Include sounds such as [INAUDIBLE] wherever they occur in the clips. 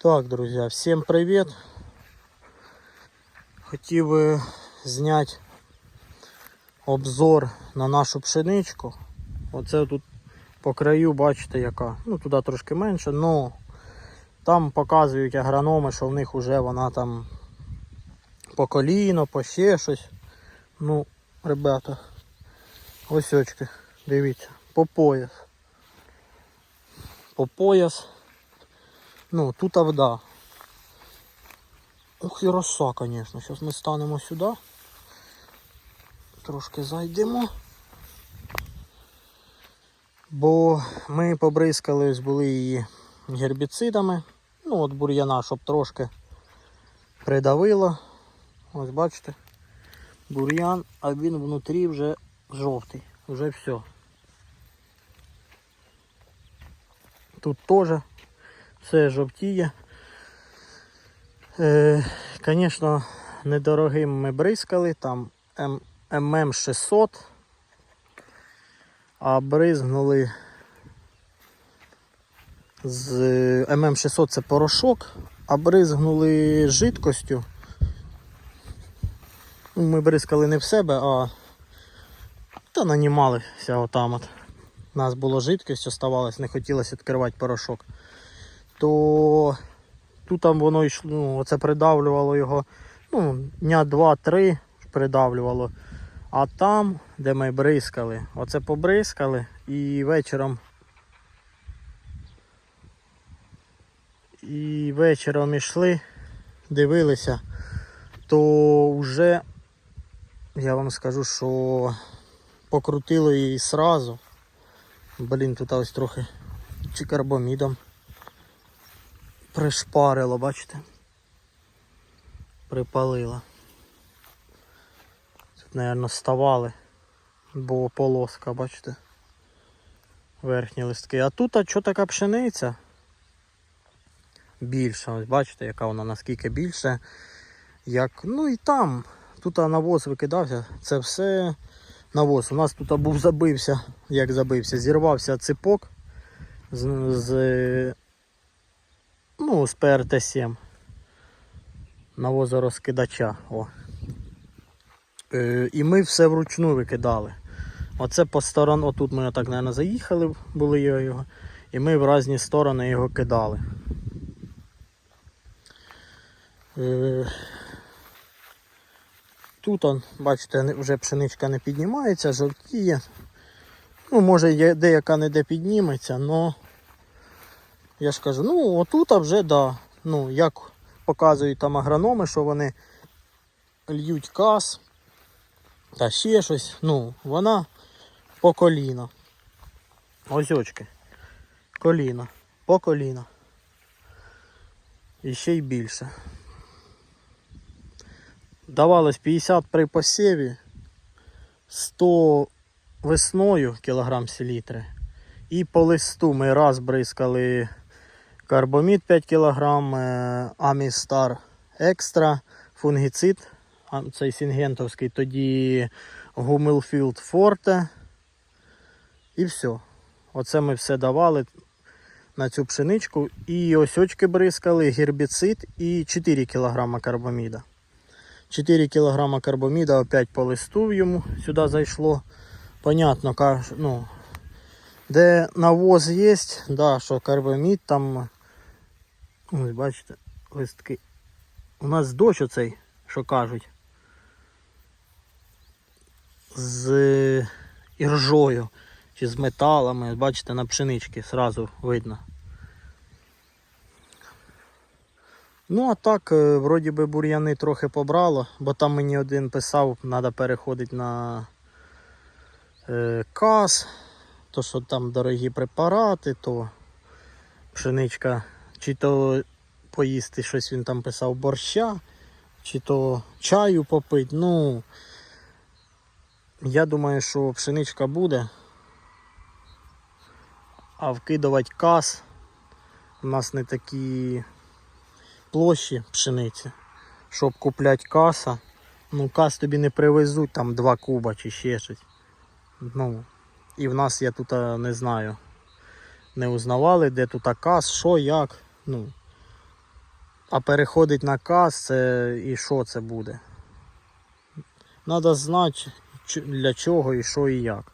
Так, друзі, всім привіт. Хотів би зняти обзор на нашу пшеничку. Оце тут по краю, бачите, яка. Ну, туди трошки менше, але там показують агрономи, що в них вже вона там по коліно, по ще щось. Ну, ребята, ось очки, дивіться, по пояс. По пояс. Ну, тут вода. Ух, і роса, звісно. Зараз ми станемо сюди. Трошки зайдемо. Бо ми побризкали, були її гербіцидами. Ну, от бур'яна, щоб трошки придавило. Ось бачите, бур'ян, а він внутрі вже жовтий. Вже все. Тут теж все жовтіє. Е, Звісно, недорогим ми бризкали, там ММ 600, а бризгнули з ММ 600 це порошок, а бризгнули жидкостю. Ну, Ми бризкали не в себе, а та нанімалися отам от. У нас було жидкість, оставалось, не хотілося відкривати порошок. То тут там воно йшло, ну, оце придавлювало його ну, дня 2-3 придавлювало. А там, де ми бризкали, оце побризкали і вечором. І вечором йшли, дивилися, то вже я вам скажу, що покрутило її сразу. Блін, тут ось трохи чи карбомідом пришпарило, бачите? Припалило. Тут, мабуть, ставали, бо полоска, бачите? Верхні листки. А тут а що така пшениця? Більша, ось бачите, яка вона наскільки більша. Як, ну і там, тут навоз викидався, це все навоз. У нас тут був забився, як забився, зірвався ципок з, з, ну, з ПРТ-7 навозорозкидача. О. Е, і ми все вручну викидали. Оце по сторонам, отут ми так, мабуть, заїхали, були його, і ми в різні сторони його кидали. Е, Тут, он, бачите, вже пшеничка не піднімається, жовтіє. Ну, може деяка не де підніметься, але я ж кажу, ну отут вже да. Ну, як показують там агрономи, що вони льють каз та ще щось, ну, вона по коліна. Ось очки. Коліна. По коліна. І ще й більше. Давалось 50 при посіві, 100 весною кілограм селітри. І по листу ми раз бризкали карбомід 5 кг, Амістар Екстра, фунгіцид, цей сінгентовський, тоді Гумилфілд Форте. І все. Оце ми все давали на цю пшеничку. І осьочки бризкали, гербіцид і 4 кг карбоміда. 4 кг карбоміда опять по листу йому сюди зайшло. Понятно, ну, де навоз є, да, що карбомід там. Ось бачите, листки. У нас дощ оцей, що кажуть. З іржою чи з металами, бачите, на пшенички сразу видно. Ну, а так, е, вроді би бур'яни трохи побрало, бо там мені один писав, треба переходити на е, каз, то що там дорогі препарати, то пшеничка, чи то поїсти щось він там писав борща, чи то чаю попити. Ну, я думаю, що пшеничка буде. А вкидувати каз у нас не такі площі пшениці, щоб купляти каса. Ну, кас тобі не привезуть там 2 куба чи ще щось. Ну, і в нас я тут не знаю. Не узнавали, де тут кас, що, як. Ну, А переходить на каз, це і що це буде? Треба знати, для чого і що і як.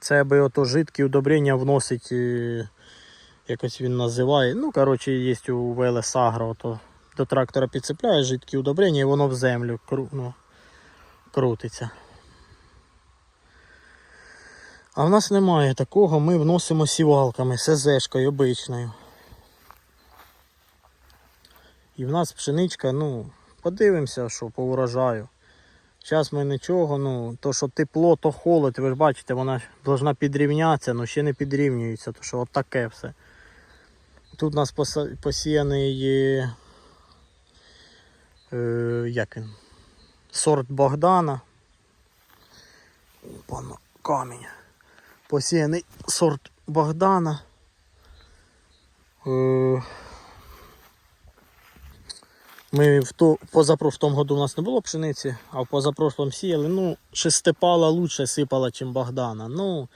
Це аби ото жидкі удобрення вносить, е, якось він називає. Ну, коротше, є у ВЛС то до трактора підцепляє жидкі удобрення і воно в землю кру, ну, крутиться. А в нас немає такого, ми вносимо сівалками, СЗшкою обичною. І в нас пшеничка, ну, подивимося, що по урожаю. Зараз ми нічого, ну, то що тепло, то холод, ви ж бачите, вона должна підрівнятися, але ще не підрівнюється, то що от таке все. Тут у нас посіяний е, як він, сорт Богдана. Опа, камінь. Посіяний сорт Богдана. Е, Ми в то, позапрошлому году у нас не було пшениці, а в позапрошлому сіяли. Ну, шестипала лучше сипала, ніж Богдана. Ну,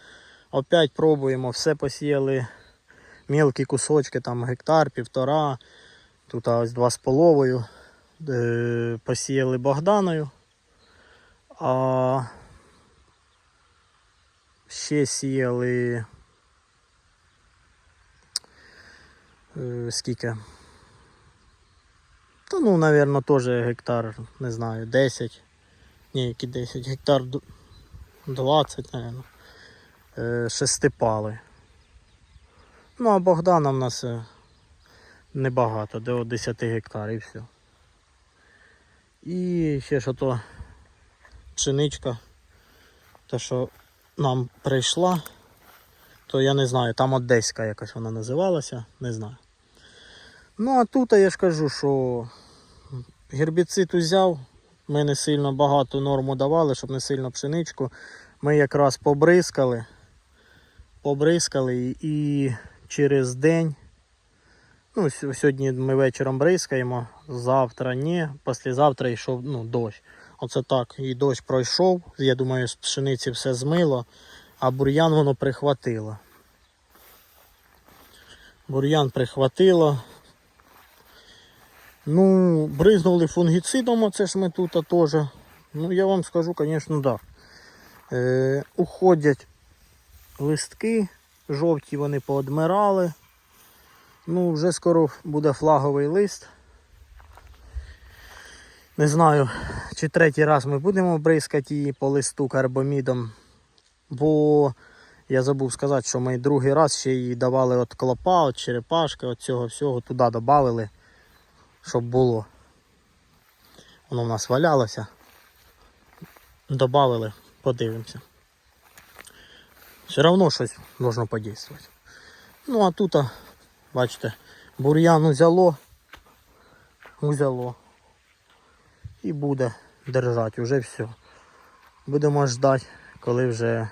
опять пробуємо, все посіяли мелкі кусочки, там гектар, півтора. Тут ось два з половою. Е, посіяли Богданою. А ще сіяли. Е, скільки? Та ну, напевно, теж гектар, не знаю, 10. Ні, які 10, гектар 20, напевно. Е, шестипали. Ну, а Богдана в нас е, небагато, до 10 гектарів і все. І ще що то пшеничка, те, що нам прийшла, то я не знаю, там одеська якась вона називалася, не знаю. Ну а тут я ж кажу, що гербіцид узяв, ми не сильно багато норму давали, щоб не сильно пшеничку. Ми якраз побризкали, побризкали і через день, ну сьогодні ми вечором бризкаємо, завтра ні, післязавтра йшов ну, дощ. Оце так, і дощ пройшов, я думаю, з пшениці все змило, а бур'ян воно прихватило. Бур'ян прихватило. Ну, бризнули фунгіцидом, оце ж ми тут теж. Ну, я вам скажу, звісно, так. Да. Е, уходять листки, жовті вони поодмирали. Ну, вже скоро буде флаговий лист. Не знаю, чи третій раз ми будемо бризкати її по листу карбомідом. Бо я забув сказати, що ми другий раз ще її давали от клопа, от черепашки, от цього всього туди додали, щоб було. Воно в нас валялося. Добавили, подивимося. Все одно щось должно подействувати. Ну а тут, бачите, бур'ян узяло, узяло. І буде держати, вже все. Будемо ждати, коли вже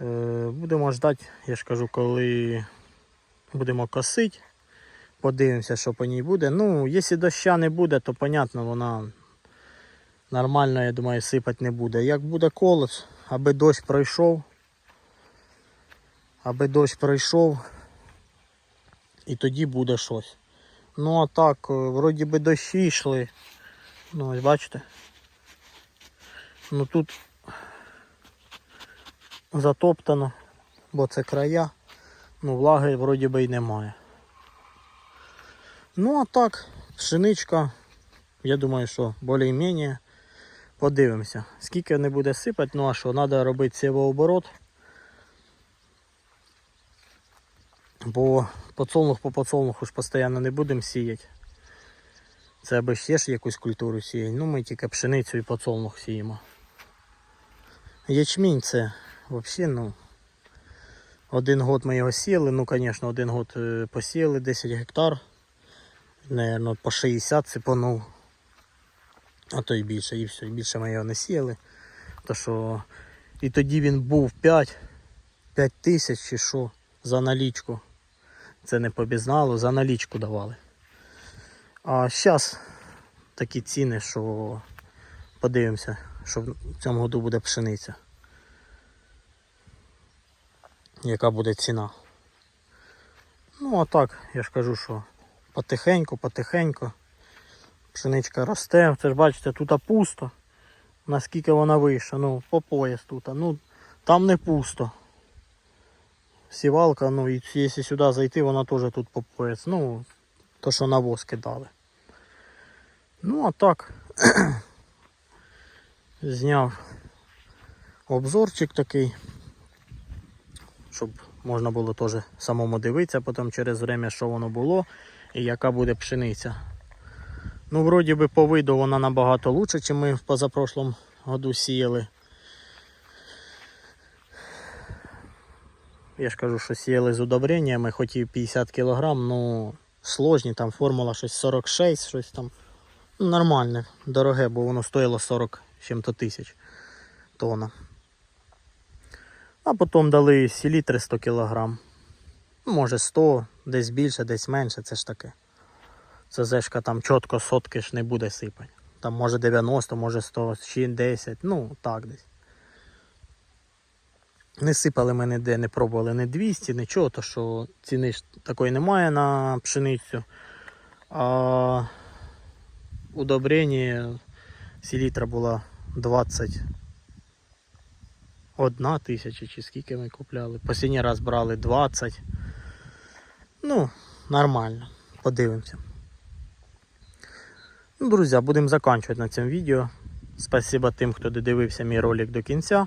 Е, Будемо ждати, я ж кажу, коли будемо косити. Подивимося, що по ній буде. Ну, якщо доща не буде, то понятно, вона нормально, я думаю, сипати не буде. Як буде колос, аби дощ пройшов, аби дощ пройшов, і тоді буде щось. Ну а так, е, вроді би дощі йшли. Ну, ось бачите. Ну тут затоптано, бо це края, ну влаги вроді би й немає. Ну а так, пшеничка, я думаю, що більш-менш подивимося. Скільки не буде сипати, ну а що, треба робити сівооборот. Бо подсолнух по подсолнуху ж постійно не будемо сіяти. Це аби ще ж якусь культуру сіяти. Ну ми тільки пшеницю і подсолнух сіємо. Ячмінь це взагалі, ну. Один год ми його сіяли, ну звісно, один год е, посіяли 10 гектар. Наверно, по 60 сипанув. А то й більше, і все, і більше ми його не сіяли. То що і тоді він був 5, 5 тисяч чи що за налічку. Це не по безналу, за налічку давали. А зараз такі ціни, що подивимося, що в цьому году буде пшениця. Яка буде ціна. Ну, а так, я ж кажу, що потихеньку, потихеньку. Пшеничка росте. Це ж бачите, тут пусто. Наскільки вона вийшла, ну, по пояс тут. Ну, там не пусто. Сівалка, ну і якщо сюди зайти, вона теж тут по пояс. Ну, то, що навоз кидали. Ну, а так. [CLEARS THROAT] Зняв обзорчик такий, щоб можна було теж самому дивитися потім через время, що воно було і яка буде пшениця. Ну, вроді би по виду вона набагато лучше, ніж ми в позапрошлому году сіяли. Я ж кажу, що сіяли з удобреннями, хоч і 50 кг, ну сложні, там формула щось 46, щось там. Ну, нормальне, дороге, бо воно стоїло 40 чим-то тисяч тонна. А потім дали селітри 100 кг. Ну, Може 100, десь більше, десь менше, це ж таке. Це зешка там чітко сотки ж не буде сипати. Там може 90, може 100, ще 10, ну так десь. Не сипали ми ніде, не пробували ні 200, нічого, то що ціни ж такої немає на пшеницю. А удобрення селітра була 21 тисяча, чи скільки ми купляли. Посінній раз брали 20. Ну, нормально. Подивимося. Ну, друзі, будемо закінчувати на цьому відео. Спасибо тим, хто додивився мій ролик до кінця.